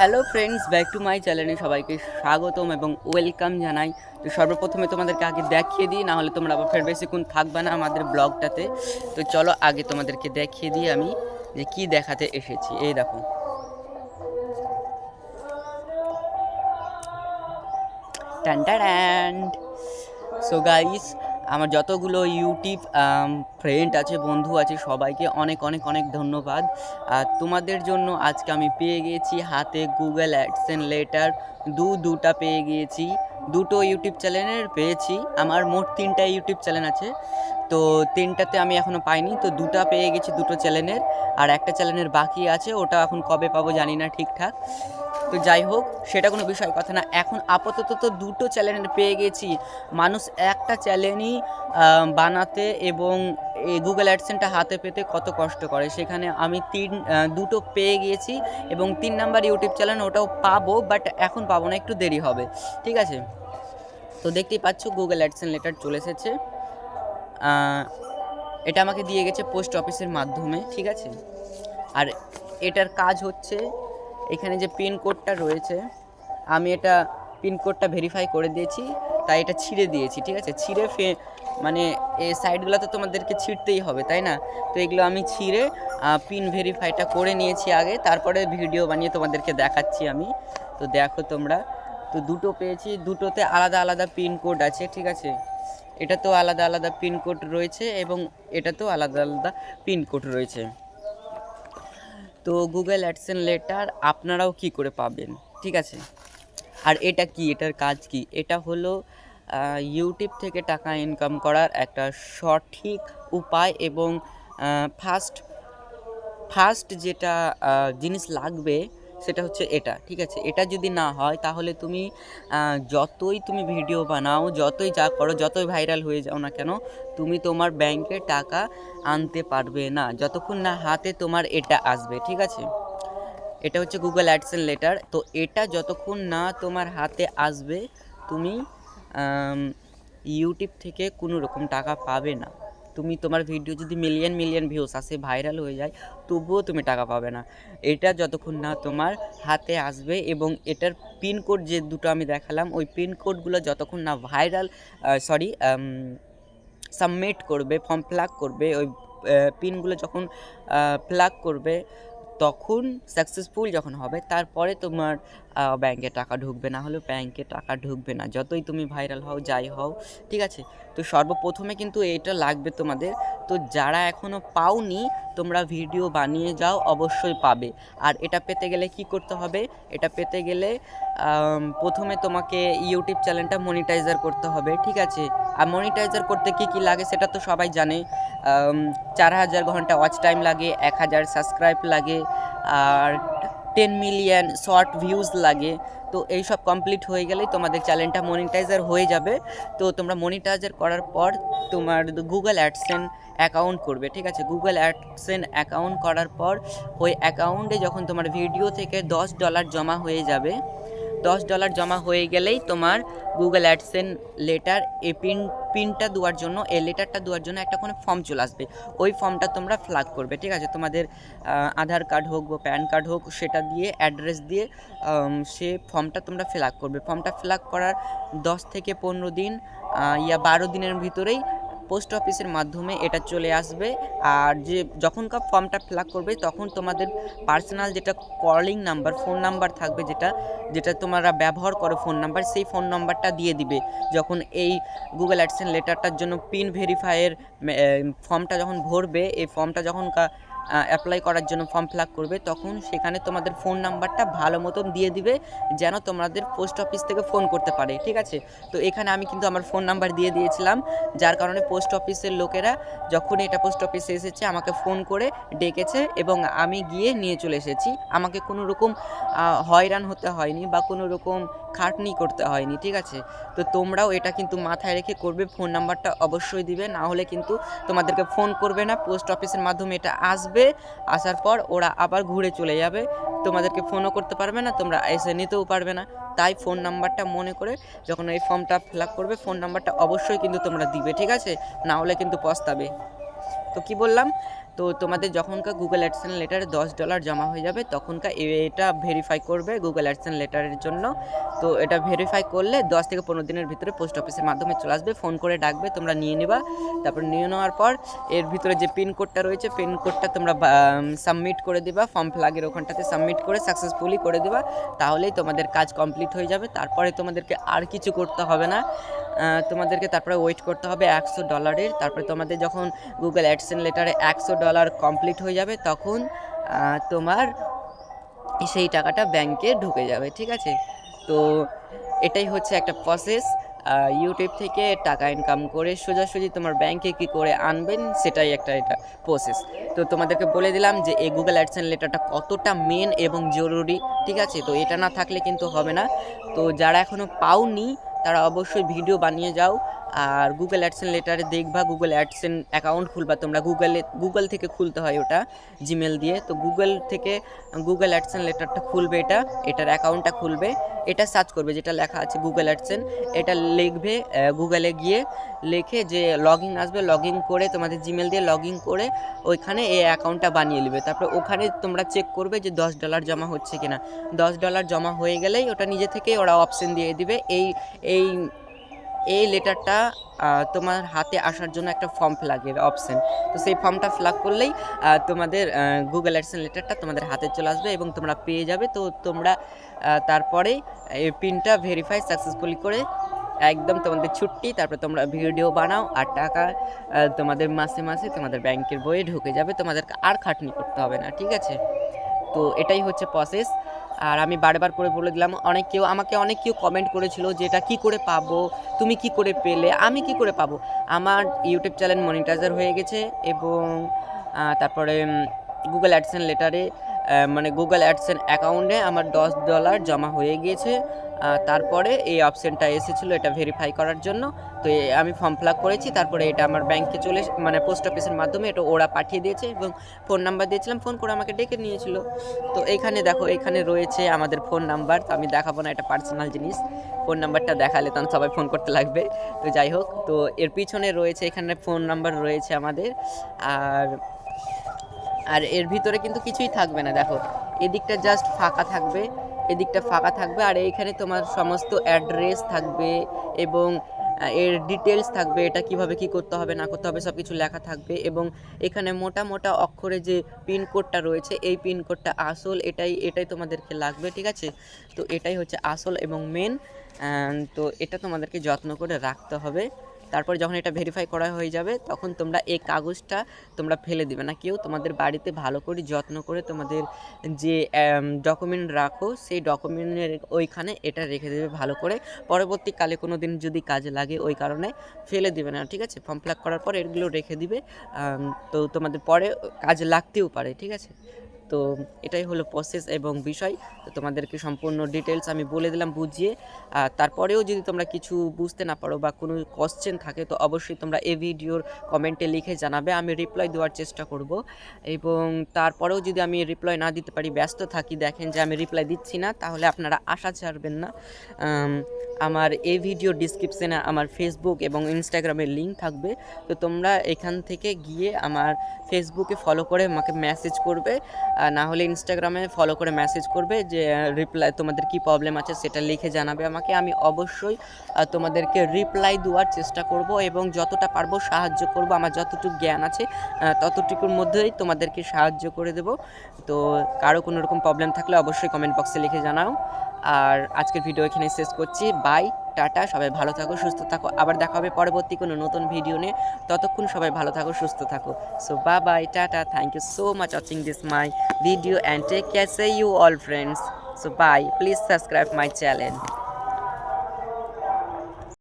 Hello friends back to my চ্যানেলে সবাইকে স্বাগতম এবং ওয়েলকাম জানাই। তো সর্বপ্রথমে তোমাদেরকে আগে দেখিয়ে দিই, নাহলে তোমরা আবার ফের বেশিক্ষণ থাকবে না আমাদের ব্লগটাতে। তো চলো আগে তোমাদেরকে দেখিয়ে দিই আমি যে কি দেখাতে এসেছি। এই দেখো। ট্যান্ড সো গাইস আমার যতগুলো ইউটিউব ফ্রেন্ড আছে, বন্ধু আছে, সবাইকে অনেক অনেক অনেক ধন্যবাদ। আর তোমাদের জন্য আজকে আমি পেয়ে গিয়েছি হাতে গুগল অ্যাডসেন লেটার দু, দুটা পেয়ে গিয়েছি দুটো ইউটিউব চ্যানেলের পেয়েছি। আমার মোট তিনটা ইউটিউব চ্যানেল আছে। তো তিনটাতে আমি এখনও পাইনি। তো দুটা পেয়ে গেছি দুটো চ্যানেলের আর একটা চ্যানেলের বাকি আছে। ওটা এখন কবে পাবো জানি না ঠিকঠাক। তো যাই হোক, সেটা কোনো বিষয়, কথা না। এখন আপাতত তো দুটো চ্যানেল পেয়ে গেছি। মানুষ একটা চ্যানেলই বানাতে এবং গুগল অ্যাডসেনটা হাতে পেতে কত কষ্ট করে। সেখানে আমি তিন দুটো পেয়ে গিয়েছি এবং তিন নাম্বার ইউটিউব চ্যানেল ওটাও পাবো বাট এখন পাবো না, একটু দেরি হবে। ঠিক আছে? তো দেখতেই পাচ্ছ গুগল অ্যাডসেন লেটার চলে এসেছে। এটা আমাকে দিয়ে গেছে পোস্ট অফিসের মাধ্যমে, ঠিক আছে? আর এটার কাজ হচ্ছে এখানে যে পিন কোডটা রয়েছে, আমি এটা পিন কোডটা ভেরিফাই করে দিয়েছি, তাই এটা ছিঁড়ে দিয়েছি, ঠিক আছে? ছিঁড়ে ফে মানে এই সাইডগুলো তো তোমাদেরকে ছিঁড়তেই হবে, তাই না? তো এগুলো আমি ছিঁড়ে পিন ভেরিফাইটা করে নিয়েছি আগে, তারপরে ভিডিও বানিয়ে তোমাদেরকে দেখাচ্ছি আমি। তো দেখো তোমরা, তো দুটো পেয়েছি, দুটোতে আলাদা আলাদা পিন কোড আছে, ঠিক আছে? এটা তো আলাদা আলাদা পিন কোড রয়েছে এবং এটা তো আলাদা আলাদা পিন কোড রয়েছে। তো গুগল অ্যাডসেন লেটার আপনারাও কি করে পাবেন? ঠিক আছে? আর এটা কি? এটার কাজ কি? এটা হলো ইউটিউব থেকে টাকা ইনকাম করার একটা সঠিক উপায় এবং ফার্স্ট ফার্স্ট যেটা জিনিস লাগবে সেটা হচ্ছে এটা, ঠিক আছে? এটা যদি না হয়, তাহলে তুমি যতই তুমি ভিডিও বানাও, যতই যা করো, যতই ভাইরাল হয়ে যাও না কেন, তুমি তোমার ব্যাংকে টাকা আনতে পারবে না। যতক্ষণ না হাতে তোমার এটা আসবে, ঠিক আছে? এটা হচ্ছে গুগল অ্যাডসেন লেটার তো এটা যতক্ষণ না তোমার হাতে আসবে, তুমি ইউটিউব থেকে কোনো রকম টাকা পাবে না। তুমি তোমার ভিডিও যদি মিলিয়ন মিলিয়ন ভিউস আসে ভাইরাল হয়ে যায়, তবুও তুমি টাকা পাবে না। এটা যতক্ষণ না তোমার হাতে আসবে এবং এটার পিনকোড যে দুটো আমি দেখালাম, ওই পিনকোডগুলো যতক্ষণ না ভাইরাল সরি সাবমিট করবে ফর্ম ফিল করবে, ওই পিনগুলো যখন ফিল করবে, তখন সাকসেসফুল যখন হবে, তারপরে তোমার ব্যাংকে টাকা ঢুকবে, না হলে ব্যাংকে টাকা ঢুকবে না। যতই তুমি ভাইরাল হও, যাই হও, ঠিক আছে? তো সর্বপ্রথমে কিন্তু এটা লাগবে তোমাদের। তো যারা এখনও পাওনি, তোমরা ভিডিও বানিয়ে যাও, অবশ্যই পাবে। আর এটা পেতে গেলে কি করতে হবে? এটা পেতে গেলে প্রথমে তোমাকে ইউটিউব চ্যানেলটা মনিটাইজার করতে হবে, ঠিক আছে? আর মনিটাইজার করতে কি কি লাগে সেটা তো সবাই জানে। চার হাজার ঘণ্টা ওয়াচ টাইম লাগে, এক হাজার সাবস্ক্রাইব লাগে, আর টেন মিলিয়ন শর্ট ভিউজ লাগে, তো এই সব কমপ্লিট হয়ে গেলেই তোমাদের চ্যানেলটা মনিটাইজার হয়ে যাবে। তো তোমরা মনিটাইজার করার পর তোমার গুগল অ্যাডসেন অ্যাকাউন্ট করবে, ঠিক আছে? গুগল অ্যাডসেন অ্যাকাউন্ট করার পর ওই অ্যাকাউন্টে যখন তোমার ভিডিও থেকে দশ ডলার জমা হয়ে যাবে দশ ডলার জমা হয়ে গেলেই তোমার গুগল অ্যাডসেন লেটার এ পিন পিনটা দেওয়ার জন্য, এই লেটারটা দেওয়ার জন্য একটা কোনো ফর্ম চলে আসবে। ওই ফর্মটা তোমরা ফ্লাগ করবে, ঠিক আছে? তোমাদের আধার কার্ড হোক বা প্যান কার্ড হোক, সেটা দিয়ে অ্যাড্রেস দিয়ে সে ফর্মটা তোমরা ফিল করবে। ফর্মটা ফিল করার দশ থেকে পনেরো দিন ইয়া বারো দিনের ভিতরেই পোস্ট অফিসের মাধ্যমে এটা চলে আসবে। আর যে যখন কা ফর্মটা ফিল করবে, তখন তোমাদের পার্সোনাল যেটা কলিং নাম্বার, ফোন নাম্বার থাকবে যেটা যেটা তোমরা ব্যবহার করো ফোন নাম্বার, সেই ফোন নাম্বারটা দিয়ে দিবে। যখন এই গুগল অ্যাডসেন লেটারটার জন্য পিন ভেরিফায়ের ফর্মটা যখন ভরবে, এই ফর্মটা যখন অ্যাপ্লাই করার জন্য ফর্ম ফিল করবে, তখন সেখানে তোমাদের ফোন নাম্বারটা ভালো মতন দিয়ে দিবে, যেন তোমাদের পোস্ট অফিস থেকে ফোন করতে পারে, ঠিক আছে? তো এখানে আমি কিন্তু আমার ফোন নাম্বার দিয়ে দিয়েছিলাম, যার কারণে পোস্ট অফিসের লোকেরা যখন এটা পোস্ট অফিসে এসেছে, আমাকে ফোন করে ডেকেছে এবং আমি গিয়ে নিয়ে চলে এসেছি। আমাকে কোনো রকম হয়রান হতে হয়নি বা কোনো রকম খাটনি করতে হয়নি, ঠিক আছে? তো তোমরাও এটা কিন্তু মাথায় রেখে করবে, ফোন নাম্বারটা অবশ্যই দিবে, না হলে কিন্তু তোমাদেরকে ফোন করবে না, পোস্ট অফিসের মাধ্যমে এটা আসবে, আসার পর ওরা আবার ঘুরে চলে যাবে। তোমাদেরকে ফোনও করতে পারবে না, তোমরা এসে নিতেও পারবে না। তাই ফোন নাম্বারটা মনে করে যখন এই ফর্মটা ফিল করবে, ফোন নাম্বারটা অবশ্যই কিন্তু তোমরা দিবে, ঠিক আছে? না হলে কিন্তু পস্তাবে। তো কি বললাম? তো তোমাদের যখনকার গুগল অ্যাডসেন লেটারে দশ ডলার জমা হয়ে যাবে, তখনকার এটা ভেরিফাই করবে গুগল অ্যাডসেন লেটারের জন্য। তো এটা ভেরিফাই করলে দশ থেকে পনেরো দিনের ভিতরে পোস্ট অফিসের মাধ্যমে চলে আসবে ফোন করে ডাকবে, তোমরা নিয়ে নেবা। তারপর নিয়ে নেওয়ার পর এর ভিতরে যে পিন কোডটা রয়েছে পিন কোডটা তোমরা সাবমিট করে দিবা। ফর্ম ফ্লাগের ওখানটাতে সাবমিট করে সাকসেসফুলি করে দিবা। তাহলেই তোমাদের কাজ কমপ্লিট হয়ে যাবে। তারপরে তোমাদেরকে আর কিছু করতে হবে না। তোমাদেরকে তারপরে ওয়েট করতে হবে একশো ডলারের তারপরে তোমাদের যখন গুগল অ্যাডসেন লেটারে একশো ডলার কমপ্লিট হয়ে যাবে, তখন তোমার সেই টাকাটা ব্যাংকে ঢুকে যাবে, ঠিক আছে? তো এটাই হচ্ছে একটা প্রসেস ইউটিউব থেকে টাকা ইনকাম করে সোজাসুজি তোমার ব্যাংকে কী করে আনবেন, সেটাই একটা এটা প্রসেস তো তোমাদেরকে বলে দিলাম যে এই গুগল অ্যাডসেন লেটারটা কতটা মেন এবং জরুরি, ঠিক আছে? তো এটা না থাকলে কিন্তু হবে না। তো যারা এখনও পাওনি তারা অবশ্যই ভিডিও বানিয়ে যাও আর গুগল অ্যাডসেন লেটারে দেখবা গুগল অ্যাডসেন অ্যাকাউন্ট খুলবা। তোমরা গুগলে গুগল থেকে খুলতে হয় ওটা জিমেল দিয়ে। তো গুগল থেকে গুগল অ্যাডসেন লেটারটা খুলবে এটা, এটার অ্যাকাউন্টটা খুলবে। এটা সার্চ করবে যেটা লেখা আছে গুগল অ্যাডসেন এটা লিখবে গুগলে গিয়ে লিখে যে লগ ইন আসবে লগ ইন করে তোমাদের জিমেল দিয়ে লগ ইন করে ওইখানে এই অ্যাকাউন্টটা বানিয়ে নেবে। তারপর ওখানে তোমরা চেক করবে যে দশ ডলার জমা হচ্ছে কিনা। দশ ডলার জমা হয়ে গেলেই ওটা নিজে থেকেই ওরা অপশন দিয়ে দিবে। এই এই এই লেটারটা তোমার হাতে আসার জন্য একটা ফর্ম ফিলাকের অপশন তো সেই ফর্মটা ফিল করলেই তোমাদের গুগল অ্যাডসেন লেটারটা তোমাদের হাতে চলে আসবে এবং তোমরা পেয়ে যাবে। তো তোমরা তারপরে এই পিনটা ভেরিফাই সাকসেসফুলি করে একদম তোমাদের ছুটি, তারপরে তোমরা ভিডিও বানাও আর টাকা তোমাদের মাসে মাসে তোমাদের ব্যাংকের বইয়ে ঢুকে যাবে। তোমাদেরকে আর খাটনি করতে হবে না, ঠিক আছে? তো এটাই হচ্ছে প্রসেস আর আমি বারবার করে বলে দিলাম, অনেক কেউ আমাকে অনেক কেউ কমেন্ট করেছিল যে এটা কী করে পাবো, তুমি কি করে পেলে, আমি কি করে পাবো। আমার ইউটিউব চ্যানেল মনিটাইজার হয়ে গেছে এবং তারপরে গুগল অ্যাডসেন লেটারে মানে গুগল অ্যাডসেন অ্যাকাউন্টে আমার দশ ডলার জমা হয়ে গিয়েছে। তারপরে এই অপশানটা এসেছিল এটা ভেরিফাই করার জন্য। তো আমি ফর্ম ফিল করেছি, তারপরে এটা আমার ব্যাংকে চলে মানে পোস্ট অফিসের মাধ্যমে এটা ওরা পাঠিয়ে দিয়েছে এবং ফোন নাম্বার দিয়েছিলাম ফোন করে আমাকে ডেকে নিয়েছিল। তো এইখানে দেখো, এখানে রয়েছে আমাদের ফোন নাম্বার তো আমি দেখাবো না এটা পার্সোনাল জিনিস। ফোন নাম্বারটা দেখালে তখন সবাই ফোন করতে লাগবে। তো যাই হোক, তো এর পিছনে রয়েছে, এখানে ফোন নাম্বার রয়েছে আমাদের। আর আর এর ভিতরে কিন্তু কিছুই থাকবে না, দেখো। এদিকটা জাস্ট ফাঁকা থাকবে, এদিকটা ফাঁকা থাকবে, আর এইখানে তোমার সমস্ত অ্যাড্রেস থাকবে এবং এর ডিটেলস থাকবে, এটা কীভাবে কি করতে হবে, না করতে হবে সব কিছু লেখা থাকবে এবং এখানে মোটা মোটা অক্ষরে যে পিনকোডটা রয়েছে, এই পিনকোডটা আসল, এটাই এটাই তোমাদেরকে লাগবে, ঠিক আছে? তো এটাই হচ্ছে আসল এবং মেন তো এটা তোমাদেরকে যত্ন করে রাখতে হবে। তারপর যখন এটা ভেরিফাই করা হয়ে যাবে, তখন তোমরা এই কাগজটা তোমরা ফেলে দিবে না। কেউ তোমাদের বাড়িতে ভালো করে যত্ন করে তোমাদের যে ডকুমেন্ট রাখো, সেই ডকুমেন্টের ওইখানে এটা রেখে দেবে ভালো করে। পরবর্তীকালে কোনো দিন যদি কাজে লাগে ওই কারণে ফেলে দিবে না, ঠিক আছে? ফর্ম ফিল করার পর এগুলো রেখে দিবে। তো তোমাদের পরে কাজে লাগতেও পারে, ঠিক আছে? তো এটাই হলো প্রসেস এবং বিষয়। তো তোমাদেরকে সম্পূর্ণ ডিটেলস আমি বলে দিলাম, বুঝিয়ে। আর তারপরেও যদি তোমরা কিছু বুঝতে না পারো বা কোনো কোশ্চেন থাকে, তো অবশ্যই তোমরা এই ভিডিওর কমেন্টে লিখে জানাবে, আমি রিপ্লাই দেওয়ার চেষ্টা করব। এবং তারপরেও যদি আমি রিপ্লাই না দিতে পারি, ব্যস্ত থাকি, দেখেন যে আমি রিপ্লাই দিচ্ছি না, তাহলে আপনারা আশা ছাড়বেন না। আমার এই ভিডিও ডিসক্রিপশানে আমার ফেসবুক এবং ইনস্টাগ্রামের লিঙ্ক থাকবে। তো তোমরা এখান থেকে গিয়ে আমার ফেসবুকে ফলো করে আমাকে মেসেজ করবে। না হলে ইনস্টাগ্রামে ফলো করে মেসেজ করবে যে রিপ্লাই তোমাদের কি প্রবলেম আছে সেটা লিখে জানাবে আমাকে। আমি অবশ্যই তোমাদেরকে রিপ্লাই দেওয়ার চেষ্টা করব এবং যতটা পারব সাহায্য করব। আমার যতটুকু জ্ঞান আছে ততটুকুর মধ্যেই তোমাদেরকে সাহায্য করে দেব। তো কারও কোনো রকম প্রবলেম থাকলে অবশ্যই কমেন্ট বক্সে লিখে জানাও। আর আজকের ভিডিও এখানে শেষ করছি বাই টাটা, সবাই ভালো থাকো, সুস্থ থাকো আবার দেখা হবে পরবর্তী কোনো নতুন ভিডিও নিয়ে ততক্ষণ সবাই ভালো থাকো, সুস্থ থাকো সো বা bye tata thank you so much watching this my video and take. See you all friends so bye please subscribe my channel.